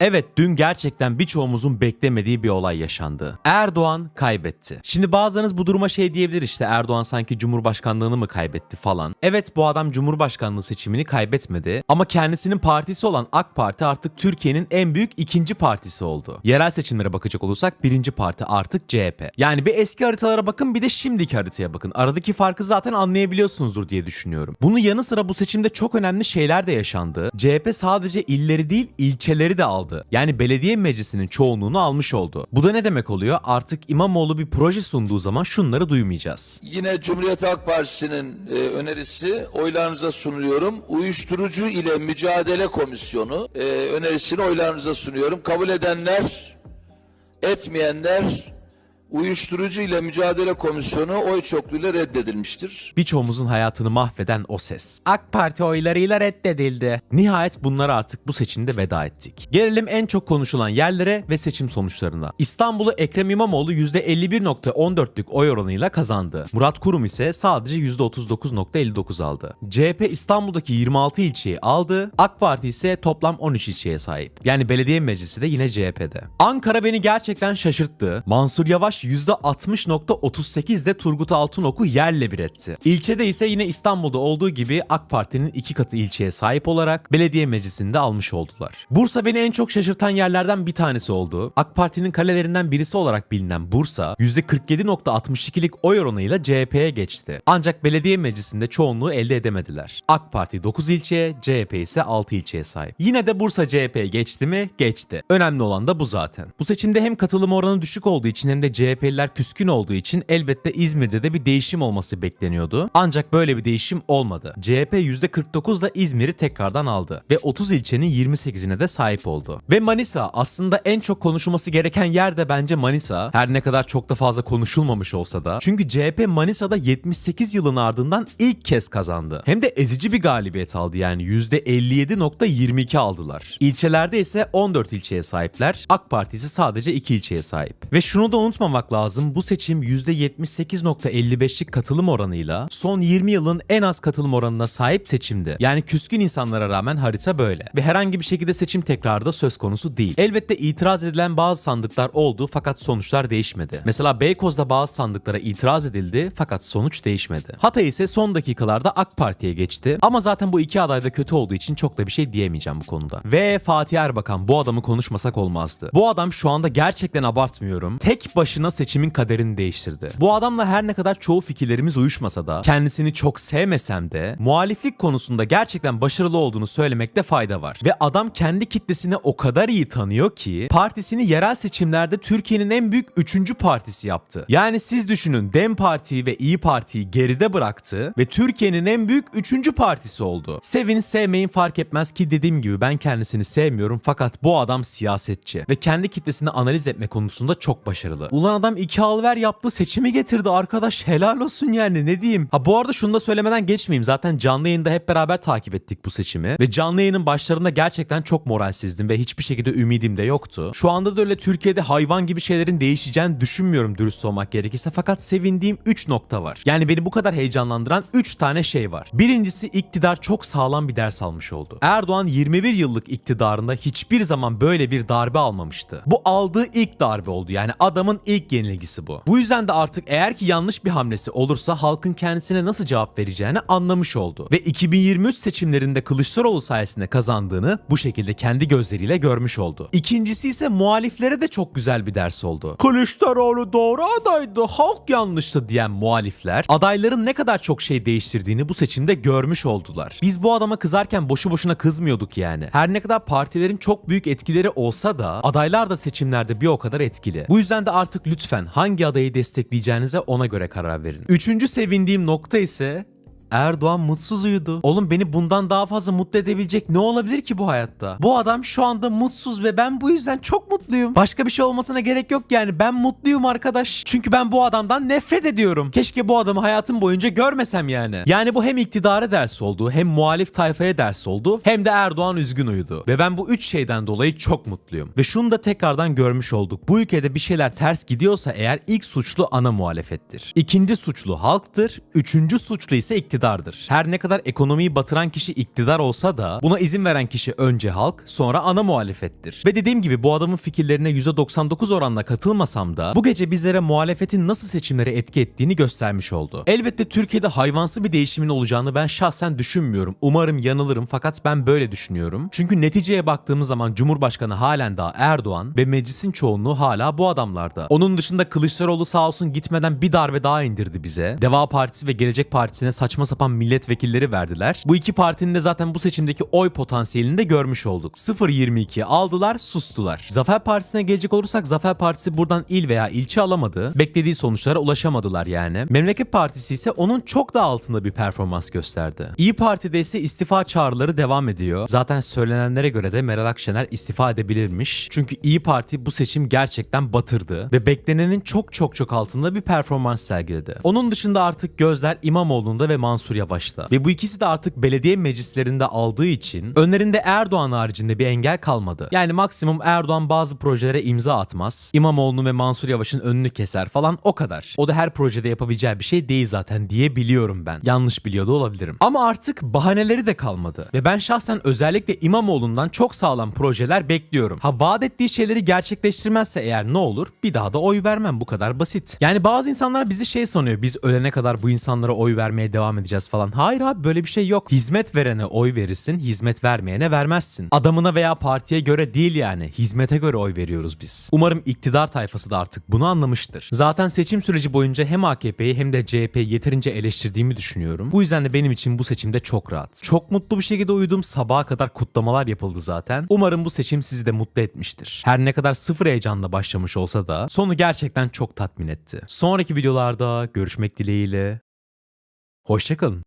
Evet dün gerçekten birçoğumuzun beklemediği bir olay yaşandı. Erdoğan kaybetti. Şimdi bazılarınız bu duruma şey diyebilir işte Erdoğan sanki Cumhurbaşkanlığını mı kaybetti falan. Evet bu adam Cumhurbaşkanlığı seçimini kaybetmedi ama kendisinin partisi olan AK Parti artık Türkiye'nin en büyük ikinci partisi oldu. Yerel seçimlere bakacak olursak birinci parti artık CHP. Yani bir eski haritalara bakın bir de şimdiki haritaya bakın. Aradaki farkı zaten anlayabiliyorsunuzdur diye düşünüyorum. Bunun yanı sıra bu seçimde çok önemli şeyler de yaşandı. CHP sadece illeri değil ilçeleri de aldı. Yani belediye meclisinin çoğunluğunu almış oldu. Bu da ne demek oluyor? Artık İmamoğlu bir proje sunduğu zaman şunları duymayacağız. Yine Cumhuriyet Halk Partisi'nin e, önerisi oylarınıza sunuyorum. Uyuşturucu ile Mücadele Komisyonu e, önerisini oylarınıza sunuyorum. Kabul edenler, etmeyenler Uyuşturucu ile Mücadele Komisyonu oy çokluğuyla reddedilmiştir. Birçoğumuzun hayatını mahveden o ses. AK Parti oylarıyla reddedildi. Nihayet bunlara artık bu seçimde veda ettik. Gelelim en çok konuşulan yerlere ve seçim sonuçlarına. İstanbul'u Ekrem İmamoğlu %51.14'lük oy oranıyla kazandı. Murat Kurum ise sadece %39.59 aldı. CHP İstanbul'daki 26 ilçeyi aldı. AK Parti ise toplam 13 ilçeye sahip. Yani belediye meclisi de yine CHP'de. Ankara beni gerçekten şaşırttı. Mansur Yavaş %60.38'de Turgut Altınok'u yerle bir etti. İlçede ise yine İstanbul'da olduğu gibi AK Parti'nin iki katı ilçeye sahip olarak belediye meclisinde almış oldular. Bursa beni en çok şaşırtan yerlerden bir tanesi oldu. AK Parti'nin kalelerinden birisi olarak bilinen Bursa %47.62'lik oy oranıyla CHP'ye geçti. Ancak belediye meclisinde çoğunluğu elde edemediler. AK Parti 9 ilçeye, CHP ise 6 ilçeye sahip. Yine de Bursa CHP'ye geçti mi? Geçti. Önemli olan da bu zaten. Bu seçimde hem katılım oranı düşük olduğu için hem de CHP'liler küskün olduğu için elbette İzmir'de de bir değişim olması bekleniyordu. Ancak böyle bir değişim olmadı. CHP %49'da İzmir'i tekrardan aldı ve 30 ilçenin 28'ine de sahip oldu. Ve Manisa aslında en çok konuşulması gereken yer de bence Manisa. Her ne kadar çok da fazla konuşulmamış olsa da. Çünkü CHP Manisa'da 78 yılın ardından ilk kez kazandı. Hem de ezici bir galibiyet aldı yani %57.22 aldılar. İlçelerde ise 14 ilçeye sahipler. AK Partisi sadece 2 ilçeye sahip. Ve şunu da unutmamak lazım bu seçim %78.55'lik katılım oranıyla son 20 yılın en az katılım oranına sahip seçimdi. Yani küskün insanlara rağmen harita böyle. Ve herhangi bir şekilde seçim tekrarı da söz konusu değil. Elbette itiraz edilen bazı sandıklar oldu fakat sonuçlar değişmedi. Mesela Beykoz'da bazı sandıklara itiraz edildi fakat sonuç değişmedi. Hatay ise son dakikalarda AK Parti'ye geçti. Ama zaten bu iki aday da kötü olduğu için çok da bir şey diyemeyeceğim bu konuda. Ve Fatih Erbakan bu adamı konuşmasak olmazdı. Bu adam şu anda gerçekten abartmıyorum. Tek başına seçimin kaderini değiştirdi. Bu adamla her ne kadar çoğu fikirlerimiz uyuşmasa da kendisini çok sevmesem de muhaliflik konusunda gerçekten başarılı olduğunu söylemekte fayda var. Ve adam kendi kitlesini o kadar iyi tanıyor ki partisini yerel seçimlerde Türkiye'nin en büyük üçüncü partisi yaptı. Yani siz düşünün Dem Parti'yi ve İyi Parti'yi geride bıraktı ve Türkiye'nin en büyük üçüncü partisi oldu. Sevin sevmeyin fark etmez ki dediğim gibi ben kendisini sevmiyorum fakat bu adam siyasetçi ve kendi kitlesini analiz etme konusunda çok başarılı. Ulan adam iki alver yaptı seçimi getirdi arkadaş helal olsun yani ne diyeyim. Ha bu arada şunu da söylemeden geçmeyeyim zaten canlı yayında hep beraber takip ettik bu seçimi ve canlı yayının başlarında gerçekten çok moralsizdim ve hiçbir şekilde ümidim de yoktu. Şu anda da öyle Türkiye'de hayvan gibi şeylerin değişeceğini düşünmüyorum dürüst olmak gerekirse fakat sevindiğim 3 nokta var. Yani beni bu kadar heyecanlandıran 3 tane şey var. Birincisi iktidar çok sağlam bir ders almış oldu. Erdoğan 21 yıllık iktidarında hiçbir zaman böyle bir darbe almamıştı. Bu aldığı ilk darbe oldu. Yani adamın ilk yenilgisi bu. Bu yüzden de artık eğer ki yanlış bir hamlesi olursa halkın kendisine nasıl cevap vereceğini anlamış oldu. Ve 2023 seçimlerinde Kılıçdaroğlu sayesinde kazandığını bu şekilde kendi gözleriyle görmüş oldu. İkincisi ise muhaliflere de çok güzel bir ders oldu. Kılıçdaroğlu doğru adaydı, halk yanlıştı diyen muhalifler adayların ne kadar çok şey değiştirdiğini bu seçimde görmüş oldular. Biz bu adama kızarken boşu boşuna kızmıyorduk yani. Her ne kadar partilerin çok büyük etkileri olsa da adaylar da seçimlerde bir o kadar etkili. Bu yüzden de artık lütfen hangi adayı destekleyeceğinize ona göre karar verin. Üçüncü sevindiğim nokta ise Erdoğan mutsuz uyudu. Oğlum beni bundan daha fazla mutlu edebilecek ne olabilir ki bu hayatta? Bu adam şu anda mutsuz ve ben bu yüzden çok mutluyum. Başka bir şey olmasına gerek yok yani. Ben mutluyum arkadaş. Çünkü ben bu adamdan nefret ediyorum. Keşke bu adamı hayatım boyunca görmesem yani. Yani bu hem iktidara ders oldu, hem muhalif tayfaya ders oldu, hem de Erdoğan üzgün uyudu. Ve ben bu üç şeyden dolayı çok mutluyum. Ve şunu da tekrardan görmüş olduk. Bu ülkede bir şeyler ters gidiyorsa eğer ilk suçlu ana muhalefettir. İkinci suçlu halktır. Üçüncü suçlu ise iktidar iktidardır. Her ne kadar ekonomiyi batıran kişi iktidar olsa da buna izin veren kişi önce halk sonra ana muhalefettir. Ve dediğim gibi bu adamın fikirlerine %99 oranla katılmasam da bu gece bizlere muhalefetin nasıl seçimlere etki ettiğini göstermiş oldu. Elbette Türkiye'de hayvansı bir değişimin olacağını ben şahsen düşünmüyorum. Umarım yanılırım fakat ben böyle düşünüyorum. Çünkü neticeye baktığımız zaman Cumhurbaşkanı halen daha Erdoğan ve meclisin çoğunluğu hala bu adamlarda. Onun dışında Kılıçdaroğlu sağ olsun gitmeden bir darbe daha indirdi bize. Deva Partisi ve Gelecek Partisi'ne saçma sapan milletvekilleri verdiler. Bu iki partinin de zaten bu seçimdeki oy potansiyelini de görmüş olduk. 0.22 aldılar, sustular. Zafer Partisi'ne gelecek olursak Zafer Partisi buradan il veya ilçe alamadı. Beklediği sonuçlara ulaşamadılar yani. Memleket Partisi ise onun çok daha altında bir performans gösterdi. İyi Parti'de ise istifa çağrıları devam ediyor. Zaten söylenenlere göre de Meral Akşener istifa edebilirmiş. Çünkü İyi Parti bu seçim gerçekten batırdı ve beklenenin çok çok çok altında bir performans sergiledi. Onun dışında artık gözler İmamoğlu'nda ve Mansur Yavaş'ta. Ve bu ikisi de artık belediye meclislerinde aldığı için önlerinde Erdoğan haricinde bir engel kalmadı. Yani maksimum Erdoğan bazı projelere imza atmaz. İmamoğlu ve Mansur Yavaş'ın önünü keser falan o kadar. O da her projede yapabileceği bir şey değil zaten diye biliyorum ben. Yanlış biliyor da olabilirim. Ama artık bahaneleri de kalmadı. Ve ben şahsen özellikle İmamoğlu'ndan çok sağlam projeler bekliyorum. Ha vaat ettiği şeyleri gerçekleştirmezse eğer ne olur? Bir daha da oy vermem bu kadar basit. Yani bazı insanlar bizi şey sanıyor. Biz ölene kadar bu insanlara oy vermeye devam edeceğiz falan. Hayır abi böyle bir şey yok. Hizmet verene oy verirsin, hizmet vermeyene vermezsin. Adamına veya partiye göre değil yani. Hizmete göre oy veriyoruz biz. Umarım iktidar tayfası da artık bunu anlamıştır. Zaten seçim süreci boyunca hem AKP'yi hem de CHP'yi yeterince eleştirdiğimi düşünüyorum. Bu yüzden de benim için bu seçimde çok rahat. Çok mutlu bir şekilde uyudum. Sabaha kadar kutlamalar yapıldı zaten. Umarım bu seçim sizi de mutlu etmiştir. Her ne kadar sıfır heyecanla başlamış olsa da sonu gerçekten çok tatmin etti. Sonraki videolarda görüşmek dileğiyle. Hoşçakalın.